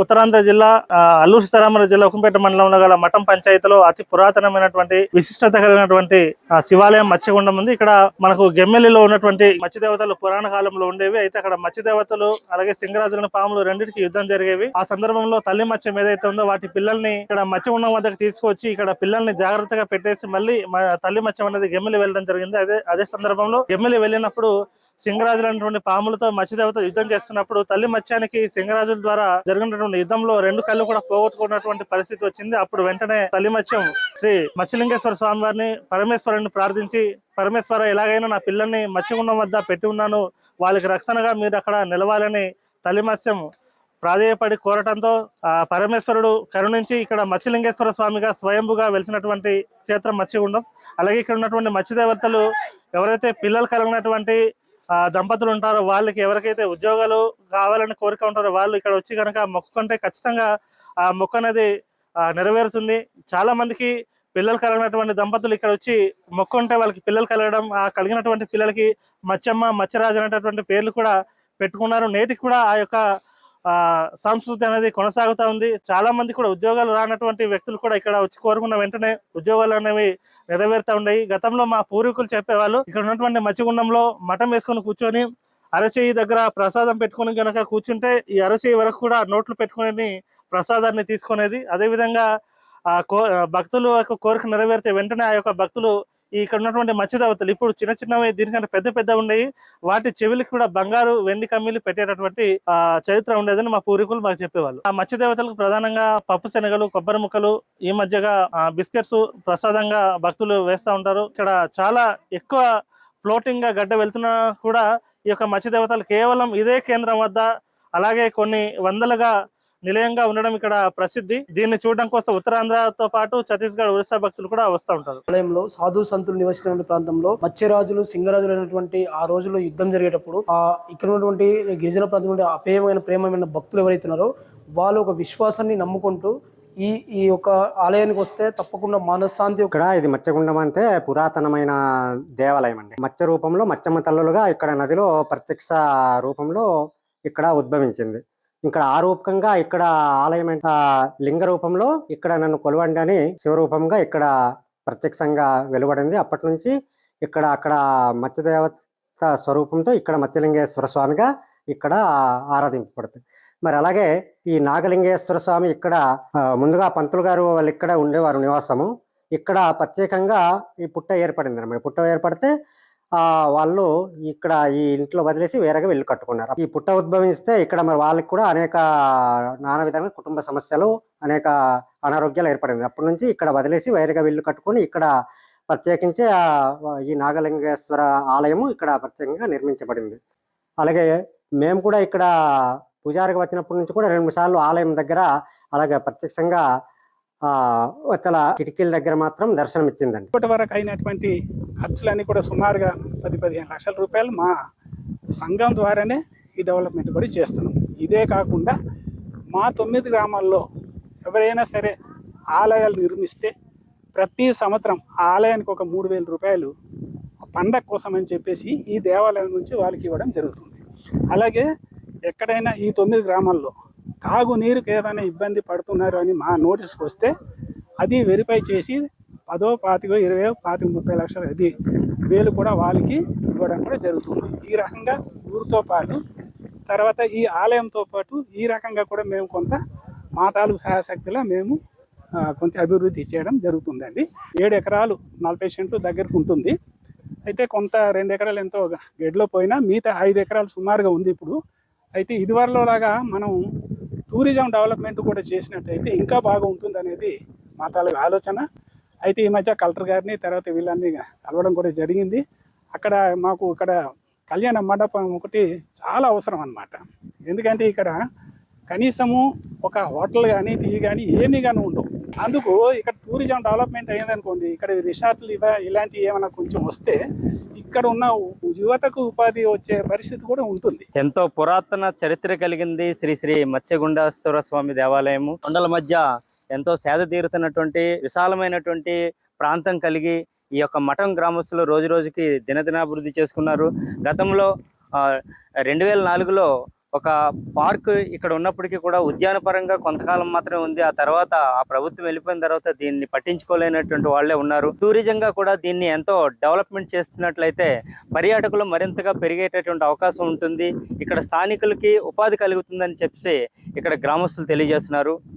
ఉత్తరాంధ్ర జిల్లా అల్లూరు సీతారామరాజు జిల్లా ఉక్కంపేట మండలంలో గల మఠం పంచాయతీలో అతి పురాతనమైనటువంటి విశిష్టత కలిగినటువంటి శివాలయం మత్స్యగుండం ఉంది. ఇక్కడ మనకు గెమ్మెల్లిలో ఉన్నటువంటి మత్స్యదేవతలు పురాణ కాలంలో ఉండేవి. అయితే అక్కడ మత్స్యదేవతలు అలాగే సింగరాజులను పాములు రెండింటికి యుద్ధం జరిగేవి. ఆ సందర్భంలో తల్లి మత్స్యం ఏదైతే ఉందో వాటి పిల్లల్ని ఇక్కడ మత్స్యగుండం వద్దకు తీసుకొచ్చి ఇక్కడ పిల్లల్ని జాగ్రత్తగా పెట్టేసి మళ్ళీ తల్లి మత్స్యం అనేది గెమ్మెలి వెళ్ళడం జరిగింది. అదే అదే సందర్భంలో గెమ్మెలి వెళ్ళినప్పుడు సింగరాజులు అనేటువంటి పాములతో మత్స్యదేవత యుద్ధం చేస్తున్నప్పుడు తల్లి మత్స్యానికి సింగరాజుల ద్వారా జరిగినటువంటి యుద్ధంలో రెండు కళ్ళు కూడా పోగొట్టుకున్నటువంటి పరిస్థితి వచ్చింది. అప్పుడు వెంటనే తల్లి మత్స్యం శ్రీ మత్స్యలింగేశ్వర స్వామి వారిని పరమేశ్వరుని ప్రార్థించి పరమేశ్వర ఎలాగైనా నా పిల్లల్ని మత్స్యగుండం వద్ద పెట్టి ఉన్నాను. వాళ్ళకి రక్షణగా మీరు అక్కడ నిలవాలని తల్లి మత్స్యం ప్రాధేయపడి కోరటంతో ఆ పరమేశ్వరుడు కరుణించి ఇక్కడ మత్స్యలింగేశ్వర స్వామిగా స్వయంభుగా వెలిసినటువంటి క్షేత్రం మత్స్యగుండం. అలాగే ఇక్కడ ఉన్నటువంటి మత్స్యదేవతలు ఎవరైతే పిల్లలు కలిగినటువంటి దంపతులు ఉంటారో వాళ్ళకి ఎవరికైతే ఉద్యోగాలు కావాలని కోరిక ఉంటారో వాళ్ళు ఇక్కడ వచ్చి కనుక మొక్కుకుంటే ఖచ్చితంగా ఆ మొక్క అనేది నెరవేరుతుంది. చాలా మందికి పిల్లలు కలిగినటువంటి దంపతులు ఇక్కడ వచ్చి మొక్కుంటే వాళ్ళకి పిల్లలు కలగడం ఆ కలిగినటువంటి పిల్లలకి మచ్చమ్మ మచ్చరాజు అనేటటువంటి పేర్లు కూడా పెట్టుకున్నారు. నేటికి కూడా ఆ యొక్క సంస్కృతి అనేది కొనసాగుతా ఉంది. చాలా మంది కూడా ఉద్యోగాలు రానటువంటి వ్యక్తులు కూడా ఇక్కడ వచ్చి కోరుకున్న వెంటనే ఉద్యోగాలు అనేవి నెరవేరుతూ ఉన్నాయి. గతంలో మా పూర్వీకులు చెప్పేవాళ్ళు ఇక్కడ ఉన్నటువంటి మచ్చిగుండంలో మఠం వేసుకొని కూర్చొని అరచేయి దగ్గర ప్రసాదం పెట్టుకుని కనుక కూర్చుంటే ఈ అరచేయి వరకు కూడా నోట్లు పెట్టుకుని ప్రసాదాన్ని తీసుకునేది. అదేవిధంగా ఆ కో భక్తులు యొక్క కోరిక నెరవేరితే వెంటనే ఆ యొక్క భక్తులు ఇక్కడ ఉన్నటువంటి మత్స్యదేవతలు ఇప్పుడు చిన్న చిన్నవి దీనికంటే పెద్ద పెద్ద ఉన్నాయి. వాటి చెవులకి కూడా బంగారు వెండి కమ్మీలు పెట్టేటటువంటి చరిత్ర ఉండేదని మా పూర్వీకులు మాకు చెప్పేవాళ్ళు. ఆ మత్స్యదేవతలకు ప్రధానంగా పప్పు శనగలు కొబ్బరి ముక్కలు ఈ మధ్యగా బిస్కెట్స్ ప్రసాదంగా భక్తులు వేస్తూ ఉంటారు. ఇక్కడ చాలా ఎక్కువ ఫ్లోటింగ్గా గడ్డ వెళ్తున్నా కూడా ఈ యొక్క మత్స్యదేవతలు కేవలం ఇదే కేంద్రం వద్ద అలాగే కొన్ని వందలుగా నిలయంగా ఉండడం ఇక్కడ ప్రసిద్ధి. దీన్ని చూడడం కోసం ఉత్తరాంధ్రతో పాటు ఛత్తీస్గఢ్ ఒరిస్సా భక్తులు కూడా వస్తూ ఉంటారు. ఆలయంలో సాధు సంతులు నివసించిన ప్రాంతంలో మత్స్యరాజులు సింగరాజులు అనేటువంటి ఆ రోజుల్లో యుద్ధం జరిగేటప్పుడు ఆ ఇక్కడ ఉన్నటువంటి గిరిజన ప్రాంతం నుండి అపేయమైన ప్రేమమైన భక్తులు ఎవరైతే ఉన్నారో వాళ్ళు ఒక విశ్వాసాన్ని నమ్ముకుంటూ ఈ ఈ యొక్క ఆలయానికి వస్తే తప్పకుండా మనశ్శాంతి ఇక్కడ ఇది మత్స్యగుండం అంటే పురాతనమైన దేవాలయం అండి. మత్స్య రూపంలో మత్స్యమ్మ తల్లులుగా ఇక్కడ నదిలో ప్రత్యక్ష రూపంలో ఇక్కడ ఉద్భవించింది. ఇక్కడ ఆ రూపకంగా ఇక్కడ ఆలయం లింగ రూపంలో ఇక్కడ నన్ను కొలవండి అని శివరూపంగా ఇక్కడ ప్రత్యక్షంగా వెలువడింది. అప్పటి నుంచి ఇక్కడ అక్కడ మత్స్యదేవత స్వరూపంతో ఇక్కడ మత్స్యలింగేశ్వర స్వామిగా ఇక్కడ ఆరాధింపబడుతుంది. మరి అలాగే ఈ నాగలింగేశ్వర స్వామి ఇక్కడ ముందుగా పంతులు గారు వాళ్ళు ఇక్కడ ఉండేవారు నివాసము. ఇక్కడ ప్రత్యేకంగా ఈ పుట్ట ఏర్పడింది అనమాట పుట్ట ఏర్పడితే వాళ్ళు ఇక్కడ ఈ ఇంట్లో వదిలేసి వేరేగా వెళ్ళి కట్టుకున్నారు. ఈ పుట్ట ఉద్భవిస్తే ఇక్కడ మరి వాళ్ళకి కూడా అనేక నానా విధంగా కుటుంబ సమస్యలు అనేక అనారోగ్యాలు ఏర్పడింది అప్పటి నుంచి ఇక్కడ వదిలేసి వేరేగా వెళ్ళి కట్టుకొని ఇక్కడ ప్రత్యేకించి ఆ ఈ నాగలింగేశ్వర ఆలయము ఇక్కడ ప్రత్యేకంగా నిర్మించబడింది. అలాగే మేము కూడా ఇక్కడ పూజారికి వచ్చినప్పటి నుంచి కూడా రెండు సార్లు ఆలయం దగ్గర అలాగే ప్రత్యక్షంగా ఆ ఇతల కిటికీల దగ్గర మాత్రం దర్శనం ఇచ్చిందండి ఇప్పటి వరకు అయినటువంటి ఖర్చులన్నీ కూడా సుమారుగా పది పదిహేను లక్షల రూపాయలు మా సంఘం ద్వారానే ఈ డెవలప్మెంట్ కూడా చేస్తున్నాం. ఇదే కాకుండా మా తొమ్మిది గ్రామాల్లో ఎవరైనా సరే ఆలయాలు నిర్మిస్తే ప్రతి సంవత్సరం ఆ ఆలయానికి ఒక మూడు వేల రూపాయలు పండగ కోసం అని చెప్పేసి ఈ దేవాలయం నుంచి వాళ్ళకి ఇవ్వడం జరుగుతుంది. అలాగే ఎక్కడైనా ఈ తొమ్మిది గ్రామాల్లో తాగునీరుకి ఏదైనా ఇబ్బంది పడుతున్నారు అని మా నోటీస్కి వస్తే అది వెరిఫై చేసి అదో పాతికో ఇరవై పాతిక ముప్పై లక్షలు అది వేలు కూడా వాళ్ళకి ఇవ్వడం కూడా జరుగుతుంది. ఈ రకంగా ఊరితో పాటు తర్వాత ఈ ఆలయంతో పాటు ఈ రకంగా కూడా మేము కొంత మా తాలూకు సహాయశక్తిలో మేము కొంచెం అభివృద్ధి చేయడం జరుగుతుందండి. ఏడు ఎకరాలు నలభై సెంట్లు దగ్గరకు ఉంటుంది. అయితే కొంత రెండు ఎకరాలు ఎంతో గెడ్లో పోయినా మిగతా ఐదు ఎకరాలు సుమారుగా ఉంది ఇప్పుడు. అయితే ఇదివరలో లాగా మనం టూరిజం డెవలప్మెంట్ కూడా చేసినట్టయితే ఇంకా బాగా ఉంటుంది అనేది మా తాలూకు ఆలోచన. అయితే ఈ మధ్య కలెక్టర్ గారిని తర్వాత వీళ్ళని కలవడం కూడా జరిగింది. అక్కడ మాకు ఇక్కడ కళ్యాణ మండపం ఒకటి చాలా అవసరం అన్నమాట. ఎందుకంటే ఇక్కడ కనీసము ఒక హోటల్ కానీ టీ కానీ ఏమీ కానీ ఉండవు. అందుకు ఇక్కడ టూరిజం డెవలప్మెంట్ అయ్యిందనుకోండి ఇక్కడ రిసార్ట్లు ఇవ ఇలాంటివి ఏమైనా కొంచెం వస్తే ఇక్కడ ఉన్న యువతకు ఉపాధి వచ్చే పరిస్థితి కూడా ఉంటుంది. ఎంతో పురాతన చరిత్ర కలిగింది శ్రీ శ్రీ మత్స్యగుండేశ్వర స్వామి దేవాలయము. కొండల మధ్య ఎంతో సేద తీరుతున్నటువంటి విశాలమైనటువంటి ప్రాంతం కలిగి ఈ యొక్క మఠం గ్రామస్తులు రోజు రోజుకి దినదినాభివృద్ధి చేసుకున్నారు. గతంలో రెండు వేల నాలుగులో ఒక పార్క్ ఇక్కడ ఉన్నప్పటికీ కూడా ఉద్యానపరంగా కొంతకాలం మాత్రమే ఉంది. ఆ తర్వాత ఆ ప్రభుత్వం వెళ్ళిపోయిన తర్వాత దీన్ని పట్టించుకోలేనటువంటి వాళ్ళే ఉన్నారు. టూరిజంగా కూడా దీన్ని ఎంతో డెవలప్మెంట్ చేస్తున్నట్లయితే పర్యాటకులు మరింతగా పెరిగేటటువంటి అవకాశం ఉంటుంది. ఇక్కడ స్థానికులకి ఉపాధి కలుగుతుందని చెప్పి ఇక్కడ గ్రామస్తులు తెలియజేస్తున్నారు.